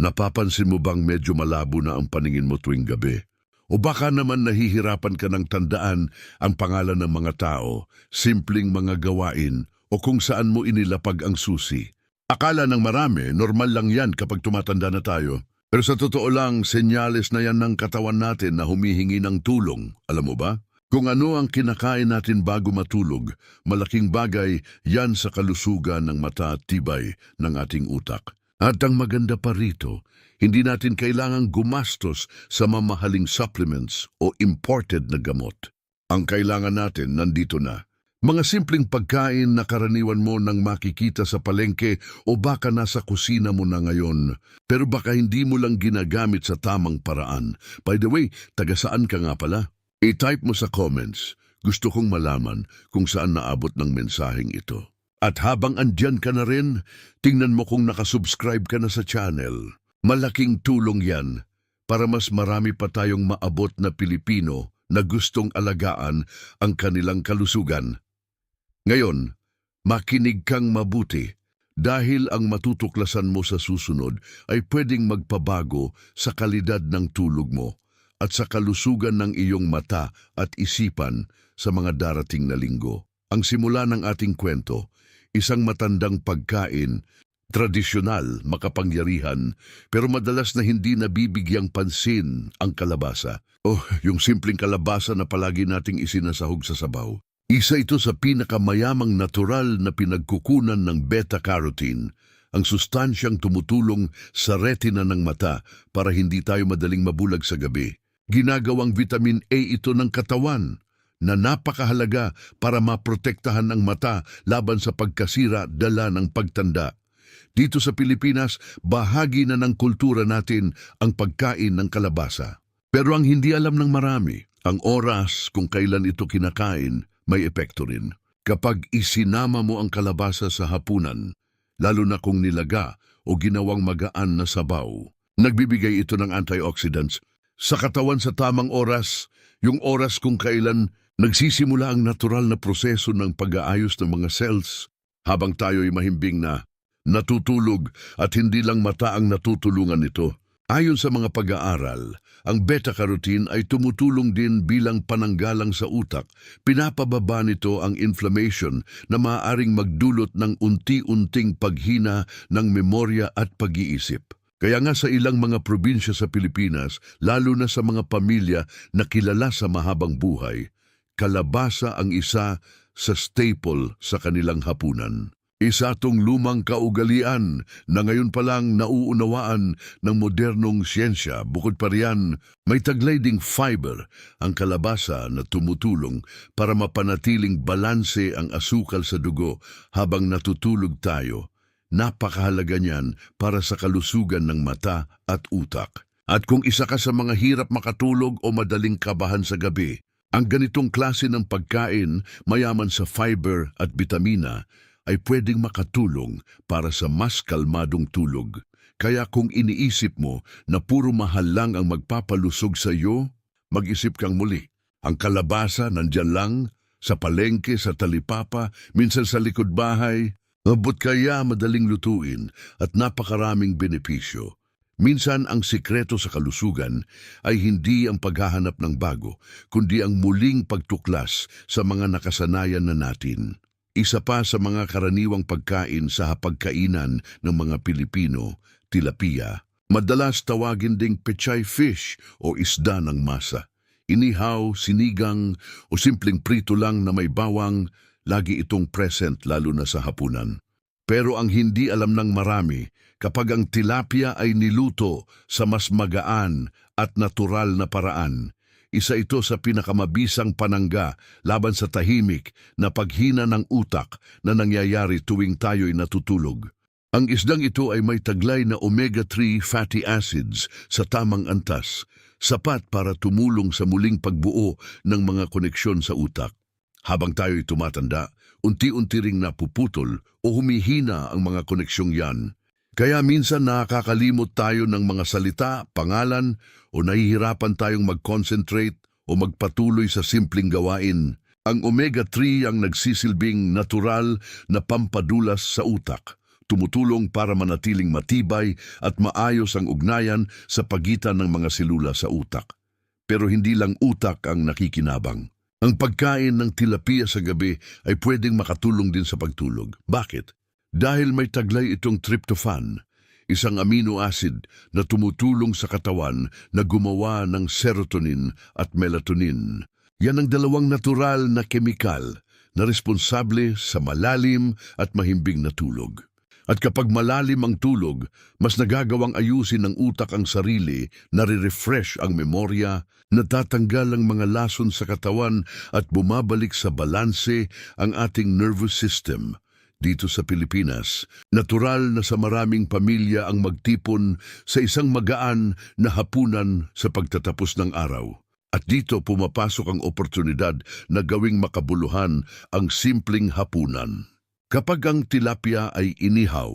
Napapansin mo bang medyo malabo na ang paningin mo tuwing gabi? O baka naman nahihirapan ka ng tandaan ang pangalan ng mga tao, simpleng mga gawain, o kung saan mo inilapag ang susi. Akala ng marami, normal lang yan kapag tumatanda na tayo. Pero sa totoo lang, senyales na yan ng katawan natin na humihingi ng tulong. Alam mo ba? Kung ano ang kinakain natin bago matulog, malaking bagay yan sa kalusugan ng mata at tibay ng ating utak. At ang maganda pa rito, hindi natin kailangang gumastos sa mamahaling supplements o imported na gamot. Ang kailangan natin nandito na. Mga simpleng pagkain na karaniwan mo nang makikita sa palengke o baka nasa kusina mo na ngayon, pero baka hindi mo lang ginagamit sa tamang paraan. By the way, taga saan ka nga pala? I-type mo sa comments. Gusto kong malaman kung saan naabot ng mensaheng ito. At habang andyan ka na rin, tingnan mo kung nakasubscribe ka na sa channel. Malaking tulong yan para mas marami pa tayong maabot na Pilipino na gustong alagaan ang kanilang kalusugan. Ngayon, makinig kang mabuti dahil ang matutuklasan mo sa susunod ay pwedeng magpabago sa kalidad ng tulog mo at sa kalusugan ng iyong mata at isipan sa mga darating na linggo. Ang simula ng ating kwento, isang matandang pagkain, tradisyonal, makapangyarihan, pero madalas na hindi nabibigyang pansin ang kalabasa. Oh, yung simpleng kalabasa na palagi nating isinasahog sa sabaw. Isa ito sa pinakamayamang natural na pinagkukunan ng beta-carotene, ang sustansyang tumutulong sa retina ng mata para hindi tayo madaling mabulag sa gabi. Ginagawang vitamin A ito ng katawan na napakahalaga para maprotektahan ang mata laban sa pagkasira dala ng pagtanda. Dito sa Pilipinas, bahagi na ng kultura natin ang pagkain ng kalabasa. Pero ang hindi alam ng marami, ang oras kung kailan ito kinakain may epekto rin. Kapag isinama mo ang kalabasa sa hapunan, lalo na kung nilaga o ginawang magaan na sabaw, nagbibigay ito ng antioxidants sa katawan sa tamang oras, yung oras kung kailan nagsisimula ang natural na proseso ng pag-aayos ng mga cells habang tayo'y mahimbing na natutulog at hindi lang mata ang natutulungan nito. Ayon sa mga pag-aaral, ang beta-carotene ay tumutulong din bilang pananggalang sa utak. Pinapababa nito ang inflammation na maaaring magdulot ng unti-unting paghina ng memorya at pag-iisip. Kaya nga sa ilang mga probinsya sa Pilipinas, lalo na sa mga pamilya na kilala sa mahabang buhay, kalabasa ang isa sa staple sa kanilang hapunan. Isa tong lumang kaugalian na ngayon pa lang nauunawaan ng modernong siyensya. Bukod pa riyan, may taglay ding fiber ang kalabasa na tumutulong para mapanatiling balanse ang asukal sa dugo habang natutulog tayo. Napakahalaga niyan para sa kalusugan ng mata at utak. At kung isa ka sa mga hirap makatulog o madaling kabahan sa gabi, ang ganitong klase ng pagkain mayaman sa fiber at bitamina ay pwedeng makatulong para sa mas kalmadong tulog. Kaya kung iniisip mo na puro mahal lang ang magpapalusog sa iyo, mag-isip kang muli. Ang kalabasa nandyan lang, sa palengke, sa talipapa, minsan sa likod bahay, abot kaya madaling lutuin at napakaraming benepisyo. Minsan ang sikreto sa kalusugan ay hindi ang paghahanap ng bago, kundi ang muling pagtuklas sa mga nakasanayan na natin. Isa pa sa mga karaniwang pagkain sa hapagkainan ng mga Pilipino, tilapia, madalas tawagin ding pechay fish o isda ng masa. Inihaw, sinigang o simpleng prito lang na may bawang, lagi itong present lalo na sa hapunan. Pero ang hindi alam ng marami, kapag ang tilapia ay niluto sa mas magaan at natural na paraan, isa ito sa pinakamabisang panangga laban sa tahimik na paghina ng utak na nangyayari tuwing tayo'y natutulog. Ang isdang ito ay may taglay na omega-3 fatty acids sa tamang antas, sapat para tumulong sa muling pagbuo ng mga koneksyon sa utak. Habang tayo'y tumatanda, unti-unti ring napuputol o humihina ang mga koneksyong yan. Kaya minsan nakakalimot tayo ng mga salita, pangalan, o nahihirapan tayong mag-concentrate o magpatuloy sa simpleng gawain. Ang omega-3 ang nagsisilbing natural na pampadulas sa utak, tumutulong para manatiling matibay at maayos ang ugnayan sa pagitan ng mga selula sa utak. Pero hindi lang utak ang nakikinabang. Ang pagkain ng tilapia sa gabi ay pwedeng makatulong din sa pagtulog. Bakit? Dahil may taglay itong tryptophan, isang amino acid na tumutulong sa katawan na gumawa ng serotonin at melatonin. Yan ang dalawang natural na kemikal na responsable sa malalim at mahimbing na tulog. At kapag malalim ang tulog, mas nagagawang ayusin ng utak ang sarili, nare-refresh ang memorya, natatanggal ang mga lason sa katawan at bumabalik sa balanse ang ating nervous system. Dito sa Pilipinas, natural na sa maraming pamilya ang magtipon sa isang magaan na hapunan sa pagtatapos ng araw. At dito pumapasok ang oportunidad na gawing makabuluhan ang simpleng hapunan. Kapag ang tilapia ay inihaw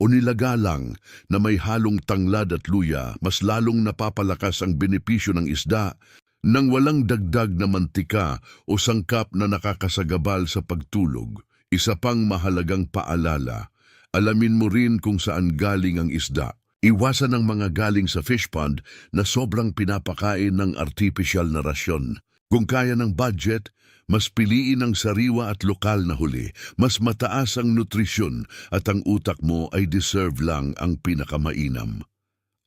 o nilagalang na may halong tanglad at luya, mas lalong napapalakas ang benepisyo ng isda nang walang dagdag na mantika o sangkap na nakakasagabal sa pagtulog. Isa pang mahalagang paalala, alamin mo rin kung saan galing ang isda. Iwasan ang mga galing sa fish pond na sobrang pinapakain ng artificial na rasyon. Kung kaya ng budget, mas piliin ang sariwa at lokal na huli. Mas mataas ang nutrisyon at ang utak mo ay deserve lang ang pinakamainam.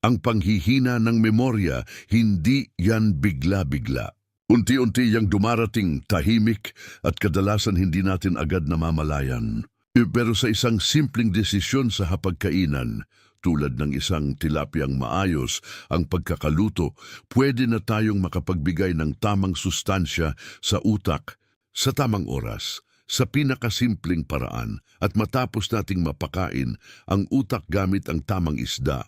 Ang panghihina ng memorya, hindi yan bigla-bigla. Unti-unti yang dumarating tahimik at kadalasan hindi natin agad namamalayan. Pero sa isang simpleng desisyon sa hapagkainan, tulad ng isang tilapyang maayos ang pagkakaluto, pwede na tayong makapagbigay ng tamang sustansya sa utak sa tamang oras, sa pinakasimpleng paraan at matapos nating mapakain ang utak gamit ang tamang isda.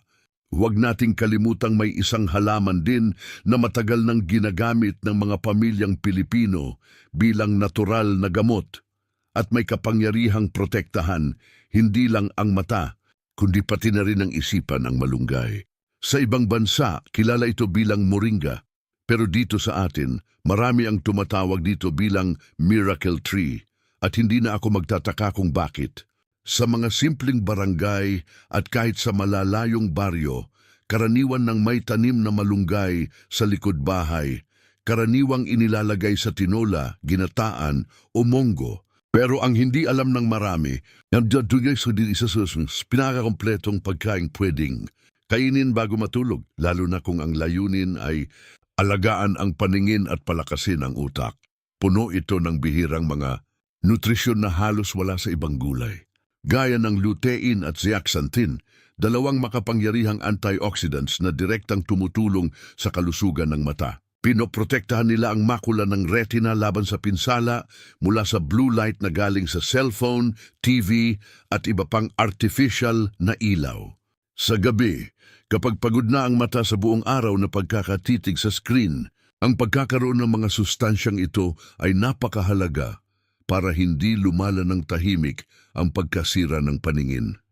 Huwag nating kalimutang may isang halaman din na matagal nang ginagamit ng mga pamilyang Pilipino bilang natural na gamot at may kapangyarihang protektahan hindi lang ang mata, kundi pati na rin ang isipan ng malunggay. Sa ibang bansa, kilala ito bilang moringa, pero dito sa atin, marami ang tumatawag dito bilang miracle tree at hindi na ako magtataka kung bakit. Sa mga simpleng barangay at kahit sa malalayong baryo, karaniwan ng may tanim na malunggay sa likod bahay, karaniwang inilalagay sa tinola, ginataan o monggo. Pero ang hindi alam ng marami, nandadugay sa din isa sa pinakakompletong pagkain pwedeng kainin bago matulog, lalo na kung ang layunin ay alagaan ang paningin at palakasin ang utak. Puno ito ng bihirang mga nutrisyon na halos wala sa ibang gulay. Gaya ng lutein at zeaxanthin, dalawang makapangyarihang antioxidants na direktang tumutulong sa kalusugan ng mata. Pinoprotektahan nila ang makula ng retina laban sa pinsala mula sa blue light na galing sa cellphone, TV at iba pang artificial na ilaw. Sa gabi, kapag pagod na ang mata sa buong araw na pagkakatitig sa screen, ang pagkakaroon ng mga sustansyang ito ay napakahalaga para hindi lumala ng tahimik ang pagkasira ng paningin.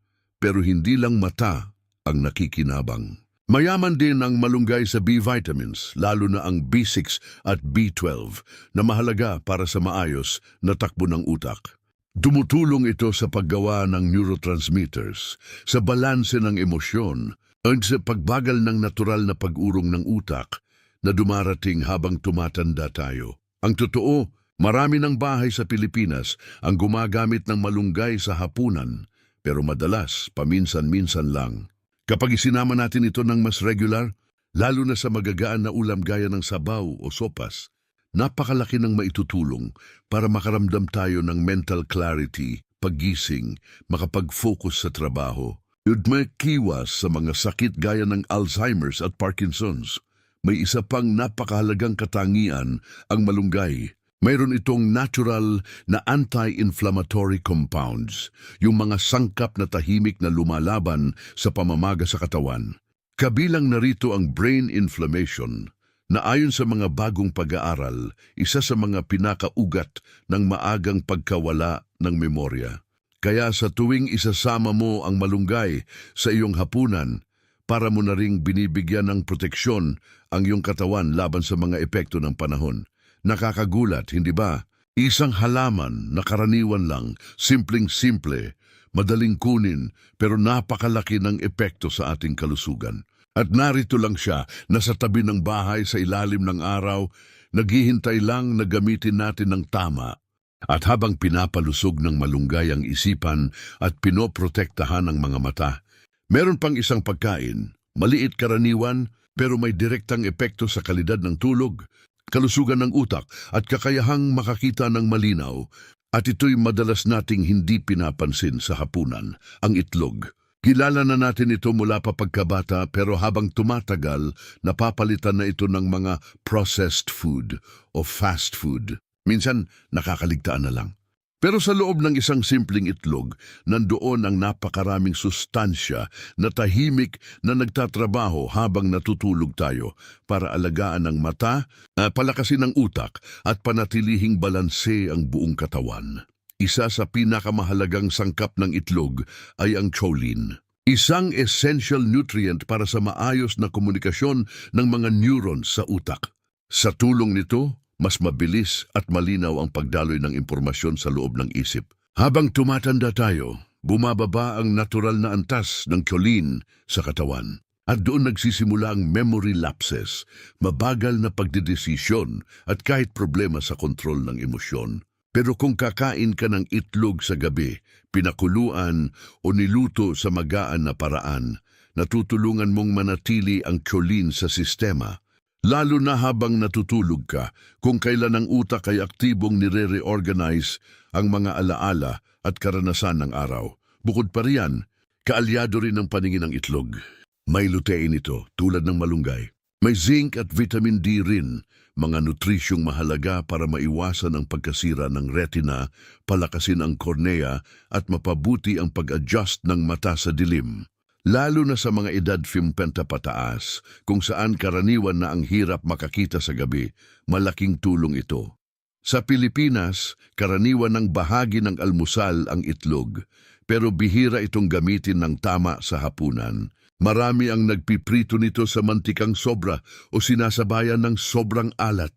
Pero hindi lang mata ang nakikinabang. Mayaman din ang malunggay sa B vitamins, lalo na ang B6 at B12 na mahalaga para sa maayos na takbo ng utak. Tumutulong ito sa paggawa ng neurotransmitters, sa balanse ng emosyon, at sa pagbagal ng natural na pag-urong ng utak na dumarating habang tumatanda tayo. Ang totoo, marami ng bahay sa Pilipinas ang gumagamit ng malunggay sa hapunan, pero madalas, paminsan-minsan lang. Kapag isinama natin ito ng mas regular, lalo na sa magagaan na ulam gaya ng sabaw o sopas, napakalaki ng maitutulong para makaramdam tayo ng mental clarity, paggising, makapag-focus sa trabaho. Yun may kiwas sa mga sakit gaya ng Alzheimer's at Parkinson's. May isa pang napakahalagang katangian ang malunggay. Mayroon itong natural na anti-inflammatory compounds, yung mga sangkap na tahimik na lumalaban sa pamamaga sa katawan. Kabilang narito ang brain inflammation, na ayon sa mga bagong pag-aaral, isa sa mga pinakaugat ng maagang pagkawala ng memorya. Kaya sa tuwing isasama mo ang malunggay sa iyong hapunan, para mo na ring binibigyan ng proteksyon ang iyong katawan laban sa mga epekto ng panahon. Nakakagulat, hindi ba? Isang halaman na karaniwan lang, simpleng-simple, madaling kunin, pero napakalaki ng epekto sa ating kalusugan. At narito lang siya, nasa tabi ng bahay sa ilalim ng araw, naghihintay lang na gamitin natin ng tama. At habang pinapalusog ng malunggay ang isipan at pinoprotektahan ang mga mata, meron pang isang pagkain, maliit karaniwan, pero may direktang epekto sa kalidad ng tulog, kalusugan ng utak at kakayahang makakita ng malinaw. At ito'y madalas nating hindi pinapansin sa hapunan, ang itlog. Kilala na natin ito mula pa pagkabata pero habang tumatagal, napapalitan na ito ng mga processed food o fast food. Minsan, nakakaligtaan na lang. Pero sa loob ng isang simpleng itlog, nandoon ang napakaraming sustansya na tahimik na nagtatrabaho habang natutulog tayo para alagaan ang mata, ah, palakasin ang utak at panatilihing balanse ang buong katawan. Isa sa pinakamahalagang sangkap ng itlog ay ang choline. Isang essential nutrient para sa maayos na komunikasyon ng mga neurons sa utak. Sa tulong nito, mas mabilis at malinaw ang pagdaloy ng impormasyon sa loob ng isip. Habang tumatanda tayo, bumababa ang natural na antas ng choline sa katawan. At doon nagsisimula ang memory lapses, mabagal na pagdedesisyon at kahit problema sa kontrol ng emosyon. Pero kung kakain ka ng itlog sa gabi, pinakuluan o niluto sa magaan na paraan, natutulungan mong manatili ang choline sa sistema. Lalo na habang natutulog ka, kung kailan ang utak ay aktibong nire-reorganize ang mga alaala at karanasan ng araw. Bukod pa riyan, kaalyado rin ang paningin ng itlog. May lutein ito, tulad ng malunggay. May zinc at vitamin D rin, mga nutrisyong mahalaga para maiwasan ang pagkasira ng retina, palakasin ang kornea at mapabuti ang pag-adjust ng mata sa dilim. Lalo na sa mga edad 50 pataas, kung saan karaniwan na ang hirap makakita sa gabi, malaking tulong ito. Sa Pilipinas, karaniwan ng bahagi ng almusal ang itlog, pero bihira itong gamitin ng tama sa hapunan. Marami ang nagpiprito nito sa mantikang sobra o sinasabayan ng sobrang alat.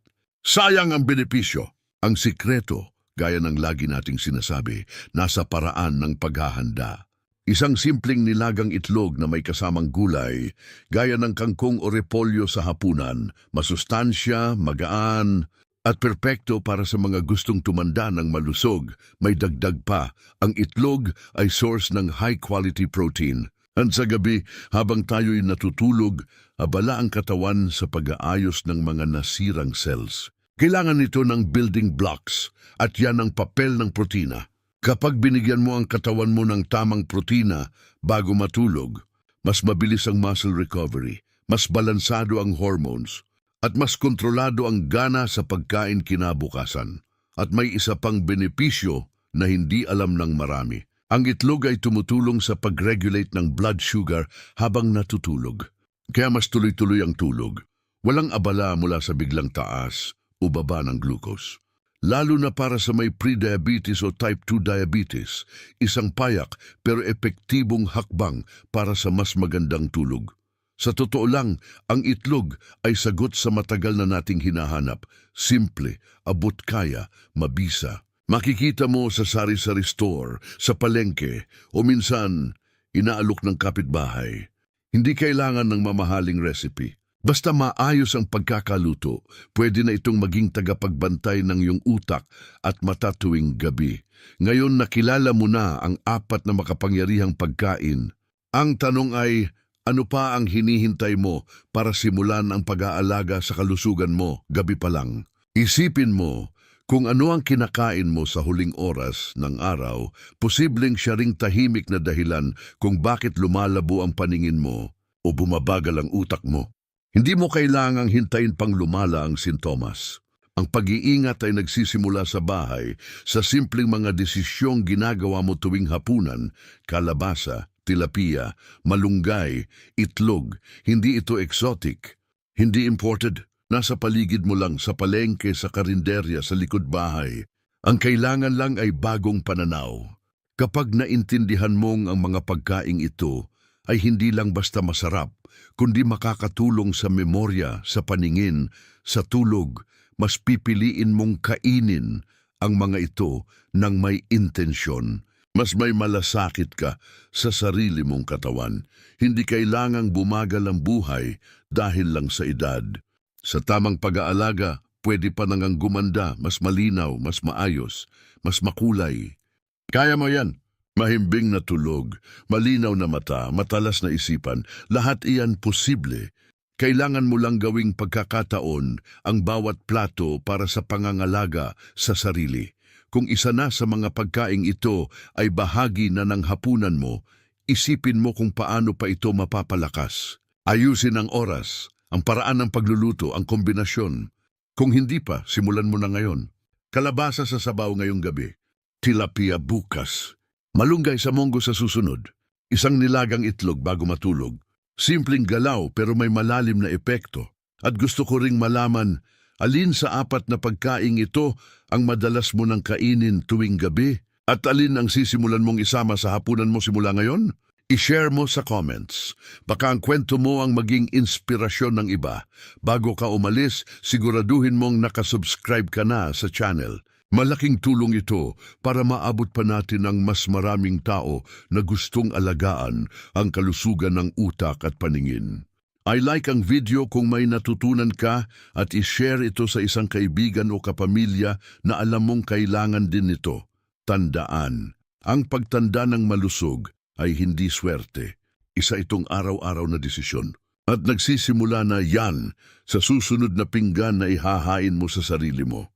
Sayang ang benepisyo. Ang sikreto, gaya ng lagi nating sinasabi, nasa paraan ng paghahanda. Isang simpleng nilagang itlog na may kasamang gulay, gaya ng kangkong o repolyo sa hapunan, masustansya, magaan, at perpekto para sa mga gustong tumanda ng malusog. May dagdag pa, ang itlog ay source ng high-quality protein. At sa gabi, habang tayo'y natutulog, abala ang katawan sa pag-aayos ng mga nasirang cells. Kailangan nito ng building blocks at yan ang papel ng protina. Kapag binigyan mo ang katawan mo ng tamang protina bago matulog, mas mabilis ang muscle recovery, mas balansado ang hormones, at mas kontrolado ang gana sa pagkain kinabukasan. At may isa pang benepisyo na hindi alam ng marami. Ang itlog ay tumutulong sa pag-regulate ng blood sugar habang natutulog. Kaya mas tuloy-tuloy ang tulog. Walang abala mula sa biglang taas o baba ng glucose. Lalo na para sa may pre-diabetes o type 2 diabetes, isang payak pero epektibong hakbang para sa mas magandang tulog. Sa totoo lang, ang itlog ay sagot sa matagal na nating hinahanap. Simple, abot kaya, mabisa. Makikita mo sa sari-sari store, sa palengke, o minsan, inaalok ng kapitbahay. Hindi kailangan ng mamahaling recipe. Basta maayos ang pagkakaluto, pwede na itong maging tagapagbantay ng iyong utak at mata tuwing gabi. Ngayon nakilala mo na ang apat na makapangyarihang pagkain. Ang tanong ay, ano pa ang hinihintay mo para simulan ang pag-aalaga sa kalusugan mo gabi pa lang? Isipin mo, kung ano ang kinakain mo sa huling oras ng araw, posibleng siya ring tahimik na dahilan kung bakit lumalabo ang paningin mo o bumabagal ang utak mo. Hindi mo kailangang hintayin pang lumala ang sintomas. Ang pag-iingat ay nagsisimula sa bahay sa simpleng mga desisyong ginagawa mo tuwing hapunan, kalabasa, tilapia, malunggay, itlog. Hindi ito exotic. Hindi imported. Nasa paligid mo lang sa palengke, sa karinderya, sa likod bahay. Ang kailangan lang ay bagong pananaw. Kapag naintindihan mong ang mga pagkaing ito ay hindi lang basta masarap, kundi makakatulong sa memorya, sa paningin, sa tulog, mas pipiliin mong kainin ang mga ito ng may intensyon. Mas may malasakit ka sa sarili mong katawan. Hindi kailangang bumagal ang buhay dahil lang sa edad. Sa tamang pag-aalaga, pwede pa nangang gumanda, mas malinaw, mas maayos, mas makulay. Kaya mo yan. Mahimbing na tulog, malinaw na mata, matalas na isipan, lahat iyan posible. Kailangan mo lang gawing pagkakataon ang bawat plato para sa pangangalaga sa sarili. Kung isa na sa mga pagkaing ito ay bahagi na ng hapunan mo, isipin mo kung paano pa ito mapapalakas. Ayusin ang oras, ang paraan ng pagluluto, ang kombinasyon. Kung hindi pa, simulan mo na ngayon. Kalabasa sa sabaw ngayong gabi. Tilapia bukas. Malunggay sa monggo sa susunod. Isang nilagang itlog bago matulog. Simpleng galaw pero may malalim na epekto. At gusto ko ring malaman, alin sa apat na pagkaing ito ang madalas mo nang kainin tuwing gabi? At alin ang sisimulan mong isama sa hapunan mo simula ngayon? I-share mo sa comments. Baka ang kwento mo ang maging inspirasyon ng iba. Bago ka umalis, siguraduhin mong nakasubscribe ka na sa channel. Malaking tulong ito para maabot pa natin ang mas maraming tao na gustong alagaan ang kalusugan ng utak at paningin. I like ang video kung may natutunan ka at i-share ito sa isang kaibigan o kapamilya na alam mong kailangan din ito. Tandaan, ang pagtanda ng malusog ay hindi swerte. Isa itong araw-araw na desisyon. At nagsisimula na yan sa susunod na pinggan na ihahain mo sa sarili mo.